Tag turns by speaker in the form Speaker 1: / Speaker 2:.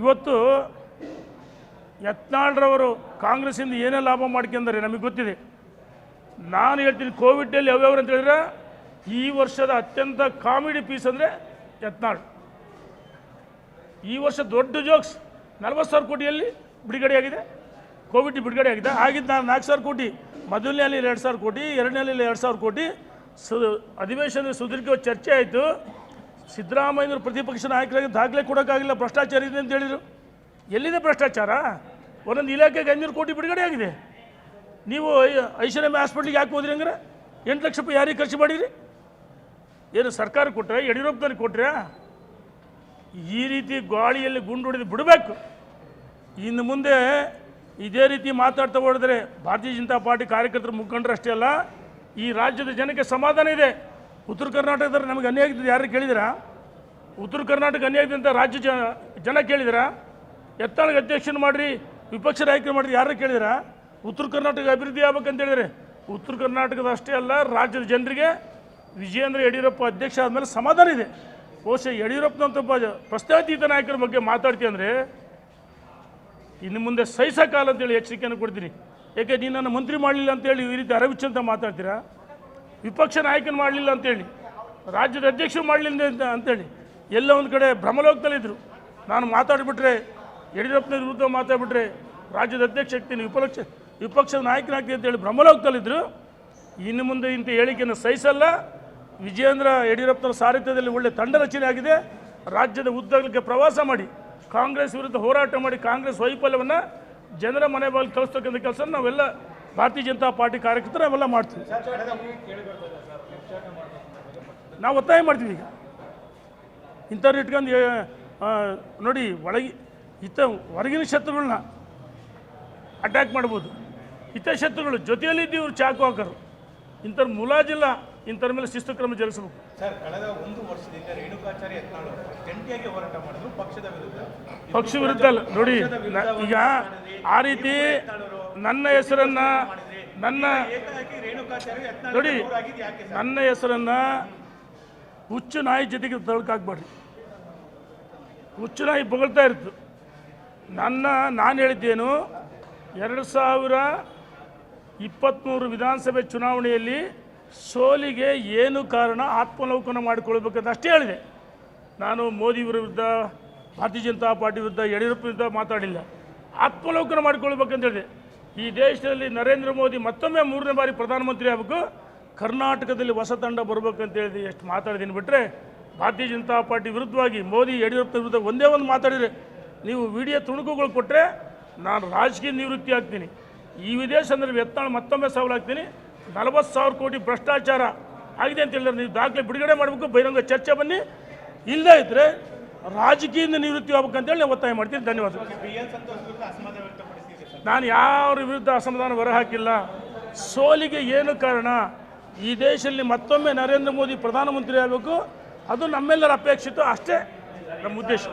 Speaker 1: ಇವತ್ತು ಯತ್ನಾಳ್ರವರು ಕಾಂಗ್ರೆಸ್ಸಿಂದ ಏನೇ ಲಾಭ ಮಾಡ್ಕೊಂಡಾರೆ ನಮಗೆ ಗೊತ್ತಿದೆ. ನಾನು ಹೇಳ್ತೀನಿ ಕೋವಿಡ್ನಲ್ಲಿ ಯಾವ್ಯಾವ್ರು ಅಂತ ಹೇಳಿದ್ರೆ ಈ ವರ್ಷದ ಅತ್ಯಂತ ಕಾಮಿಡಿ ಪೀಸ್ ಅಂದರೆ ಯತ್ನಾಳ್. ಈ ವರ್ಷ ದೊಡ್ಡ ಜೋಕ್ಸ್ ನಲ್ವತ್ತು ಸಾವಿರ ಕೋಟಿಯಲ್ಲಿ ಬಿಡುಗಡೆಯಾಗಿದೆ. ಕೋವಿಡ್ ಬಿಡುಗಡೆ ಆಗಿದೆ ಆಗಿದ್ದು ನಾನು ನಾಲ್ಕು ಸಾವಿರ ಕೋಟಿ, ಮೊದಲನೇಲಿ ಎರಡು ಸಾವಿರ ಕೋಟಿ, ಎರಡನೇಲಿ ಎರಡು ಸಾವಿರ ಕೋಟಿ. ಸು ಅಧಿವೇಶನದ ಸುದೀರ್ಘ ಚರ್ಚೆ ಆಯಿತು. ಸಿದ್ದರಾಮಯ್ಯನವರು ಪ್ರತಿಪಕ್ಷ ನಾಯಕರಾಗಿ ದಾಖಲೆ ಕೊಡೋಕ್ಕಾಗಿಲ್ಲ, ಭ್ರಷ್ಟಾಚಾರ ಇದೆ ಅಂತ ಹೇಳಿದರು. ಎಲ್ಲಿದೆ ಭ್ರಷ್ಟಾಚಾರ? ಒಂದೊಂದು ಇಲಾಖೆಗೆ ಐನೂರು ಕೋಟಿ ಬಿಡುಗಡೆ ಆಗಿದೆ. ನೀವು ಐ- ಐಶ್ವರ್ಯಮ್ಮ ಹಾಸ್ಪಿಟ್ಲಿಗೆ ಯಾಕೆ ಹೋದ್ರಿ ಹಂಗಾರೆ? ಎಂಟು ಲಕ್ಷ ರೂಪಾಯಿ ಯಾರಿಗೆ ಖರ್ಚು ಮಾಡಿರಿ ಏನು ಸರ್ಕಾರ ಕೊಟ್ಟರೆ ಯಡಿಯೂರಪ್ಪನವ್ರಿಗೆ ಕೊಟ್ರೆ? ಈ ರೀತಿ ಗಾಳಿಯಲ್ಲಿ ಗುಂಡು ಹೊಡೆದು ಬಿಡಬೇಕು. ಇನ್ನು ಮುಂದೆ ಇದೇ ರೀತಿ ಮಾತಾಡ್ತಾ ಹೋಡಿದ್ರೆ ಭಾರತೀಯ ಜನತಾ ಪಾರ್ಟಿ ಕಾರ್ಯಕರ್ತರ ಮುಖಂಡರು ಅಷ್ಟೇ ಅಲ್ಲ, ಈ ರಾಜ್ಯದ ಜನಕ್ಕೆ ಸಮಾಧಾನ ಇದೆ. ಉತ್ತರ ಕರ್ನಾಟಕದಲ್ಲಿ ನಮಗೆ ಅನ್ಯಾಯ ಆಗ್ತಿದೆ. ಯಾರು ಕೇಳಿದಿರಾ ಉತ್ತರ ಕರ್ನಾಟಕ ಅನ್ಯಾಯ ಅಂತ ರಾಜ್ಯ ಜನ ಕೇಳಿದಿರಾ ಎತ್ತಾಳಿಗೆ ಅಧ್ಯಕ್ಷನ ಮಾಡಿರಿ, ವಿಪಕ್ಷ ನಾಯಕರು ಮಾಡಿರಿ ಯಾರು ಕೇಳಿದಿರಾ ಉತ್ತರ ಕರ್ನಾಟಕ ಅಭಿವೃದ್ಧಿ ಆಗ್ಬೇಕಂತ ಹೇಳಿದ್ರೆ, ಉತ್ತರ ಕರ್ನಾಟಕದ ಅಷ್ಟೇ ಅಲ್ಲ, ರಾಜ್ಯದ ಜನರಿಗೆ ವಿಜಯೇಂದ್ರ ಯಡಿಯೂರಪ್ಪ ಅಧ್ಯಕ್ಷ ಆದಮೇಲೆ ಸಮಾಧಾನ ಇದೆ. ಬಹುಶಃ ಯಡಿಯೂರಪ್ಪನಂತ ಪ್ರಸ್ತಾವಿತ ನಾಯಕರ ಬಗ್ಗೆ ಮಾತಾಡ್ತೀವಿ ಅಂದರೆ, ಇನ್ನು ಮುಂದೆ ಸಹಿಸೋಕಾಲ ಅಂತೇಳಿ ಎಚ್ಚರಿಕೆಯನ್ನು ಕೊಡ್ತೀನಿ. ಏಕೆ, ನೀನು ನನ್ನ ಮಂತ್ರಿ ಮಾಡಲಿಲ್ಲ ಅಂತೇಳಿ ಈ ರೀತಿ ಅರವಿಚ್ಚಂತ ಮಾತಾಡ್ತೀರಾ? ವಿಪಕ್ಷ ನಾಯಕನ ಮಾಡಲಿಲ್ಲ ಅಂತೇಳಿ, ರಾಜ್ಯದ ಅಧ್ಯಕ್ಷರು ಮಾಡಲಿಲ್ಲ ಅಂತ, ಅಂತೇಳಿ, ಎಲ್ಲ ಒಂದು ಕಡೆ ಭ್ರಮಲೋಕದಲ್ಲಿದ್ದರು ನಾನು ಮಾತಾಡಿಬಿಟ್ರೆ ಯಡಿಯೂರಪ್ಪನ ವಿರುದ್ಧ ಮಾತಾಡಿಬಿಟ್ರೆ, ರಾಜ್ಯದ ಅಧ್ಯಕ್ಷ ಆಗ್ತೀನಿ, ವಿಪಕ್ಷ, ವಿಪಕ್ಷದ ನಾಯಕನಾಗ್ತೀನಿ ಅಂತೇಳಿ ಭ್ರಮಲೋಕದಲ್ಲಿದ್ದರು ಇನ್ನು ಮುಂದೆ ಇಂಥ ಹೇಳಿಕೆಯನ್ನು ಸಹಿಸಲ್ಲ. ವಿಜಯೇಂದ್ರ ಯಡಿಯೂರಪ್ಪನ ಸಾರಥ್ಯದಲ್ಲಿ ಒಳ್ಳೆ ತಂಡ ರಚನೆ ಆಗಿದೆ. ರಾಜ್ಯದ ಉದ್ದಗಲಕ್ಕೆ ಪ್ರವಾಸ ಮಾಡಿ, ಕಾಂಗ್ರೆಸ್ ವಿರುದ್ಧ ಹೋರಾಟ ಮಾಡಿ, ಕಾಂಗ್ರೆಸ್ ವೈಫಲ್ಯವನ್ನು ಜನರ ಮನೆ ಬಾಗಿಲು ಕಳಿಸ್ತಕ್ಕಂಥ ಕೆಲಸ ನಾವೆಲ್ಲ ಭಾರತೀಯ ಜನತಾ ಪಾರ್ಟಿ ಕಾರ್ಯಕರ್ತರು ಅವೆಲ್ಲ ಮಾಡ್ತೀವಿ. ನಾವು ಒತ್ತಾಯ ಮಾಡ್ತೀವಿ ಈಗ. ಇಂಥವ್ರು ಇಟ್ಕೊಂಡು ನೋಡಿ ಒಳಗೆ ಇತ ಹೊರಗಿನ ಶತ್ರುಗಳನ್ನ ಅಟ್ಯಾಕ್ ಮಾಡ್ಬೋದು. ಹಿತಶತ್ರುಗಳು ಜೊತೆಯಲ್ಲಿದ್ದು ಇವರು ಚಾಕು ಹಾಕರು. ಇಂಥವ್ರು ಮುಲಾಜಿಲ್ಲ ಇಂಥವ್ರ ಮೇಲೆ ಶಿಸ್ತು ಕ್ರಮ ಜರುಗಿಸಬೇಕು.
Speaker 2: ಸರ್ ಕಳೆದ ಒಂದು ವರ್ಷದಿಂದ ರೇಣುಕಾಚಾರ್ಯ ಜಂಟಿಯಾಗಿ ಹೋರಾಟ ಮಾಡಿದ್ರು ಪಕ್ಷದ ವಿರುದ್ಧ.
Speaker 1: ಪಕ್ಷ ವಿರುದ್ಧ ಅಲ್ಲ ನೋಡಿ ಈಗ ಆ ರೀತಿ ನನ್ನ ಹೆಸರನ್ನ ನನ್ನ ನೋಡಿ, ನನ್ನ ಹೆಸರನ್ನ ಹುಚ್ಚು ನಾಯಿ ಜೊತೆಗೆ ತಳ್ಕಾಕ್ಬೇಡ್ರಿ. ಹುಚ್ಚು ನಾಯಿ ಬೊಗಳ್ತಾ ಇತ್ತು ನನ್ನ, ನಾನು ಹೇಳಿದ್ದೇನು, ಎರಡು ಸಾವಿರ ಇಪ್ಪತ್ತ್ಮೂರು ವಿಧಾನಸಭೆ ಚುನಾವಣೆಯಲ್ಲಿ ಸೋಲಿಗೆ ಏನು ಕಾರಣ ಆತ್ಮಲೋಕನ ಮಾಡಿಕೊಳ್ಬೇಕಂತ ಅಷ್ಟೇ ಹೇಳಿದೆ. ನಾನು ಮೋದಿ ವಿರುದ್ಧ, ಭಾರತೀಯ ಜನತಾ ಪಾರ್ಟಿ ವಿರುದ್ಧ, ಯಡಿಯೂರಪ್ಪ ವಿರುದ್ಧ ಮಾತಾಡಿಲ್ಲ. ಆತ್ಮಲೋಕನ ಮಾಡಿಕೊಳ್ಬೇಕಂತ ಹೇಳಿದೆ. ಈ ದೇಶದಲ್ಲಿ ನರೇಂದ್ರ ಮೋದಿ ಮತ್ತೊಮ್ಮೆ ಮೂರನೇ ಬಾರಿ ಪ್ರಧಾನಮಂತ್ರಿ ಆಗಬೇಕು. ಕರ್ನಾಟಕದಲ್ಲಿ ಹೊಸ ತಂಡ ಬರ್ಬೇಕಂತೇಳಿ ಎಷ್ಟು ಮಾತಾಡಿದ್ದೀನಿ ಬಿಟ್ಟರೆ ಭಾರತೀಯ ಜನತಾ ಪಾರ್ಟಿ ವಿರುದ್ಧವಾಗಿ ಮೋದಿ, ಯಡಿಯೂರಪ್ಪ ವಿರುದ್ಧ ಒಂದೇ ಒಂದು ಮಾತಾಡಿದರೆ, ನೀವು ವಿಡಿಯೋ ತುಣುಕುಗಳು ಕೊಟ್ಟರೆ ನಾನು ರಾಜಕೀಯ ನಿವೃತ್ತಿ ಆಗ್ತೀನಿ. ಈ ವಿದೇಶ ಅಂದರೆ ಎತ್ತಾಳು ಮತ್ತೊಮ್ಮೆ ಸವಾಲಾಗ್ತೀನಿ ನಲವತ್ತು ಸಾವಿರ ಕೋಟಿ ಭ್ರಷ್ಟಾಚಾರ ಆಗಿದೆ ಅಂತ ಹೇಳಿದ್ರೆ ನೀವು ದಾಖಲೆ ಬಿಡುಗಡೆ ಮಾಡಬೇಕು, ಬಹಿರಂಗ ಚರ್ಚೆ ಬನ್ನಿ. ಇಲ್ಲದೇ ಇದ್ದರೆ ರಾಜಕೀಯದಿಂದ ನಿವೃತ್ತಿ ಆಗ್ಬೇಕಂತೇಳಿ ನಾನು ಒತ್ತಾಯ ಮಾಡ್ತೀನಿ. ಧನ್ಯವಾದಗಳು. ನಾನು ಯಾರ ವಿರುದ್ಧ ಅಸಮಾಧಾನ ಹೊರಹಾಕಿಲ್ಲ ಸೋಲಿಗೆ ಏನು ಕಾರಣ? ಈ ದೇಶದಲ್ಲಿ ಮತ್ತೊಮ್ಮೆ ನರೇಂದ್ರ ಮೋದಿ ಪ್ರಧಾನಮಂತ್ರಿ ಆಗಬೇಕು. ಅದು ನಮ್ಮೆಲ್ಲರ ಅಪೇಕ್ಷಿತ ಅಷ್ಟೇ. ನಮ್ಮ ಉದ್ದೇಶ.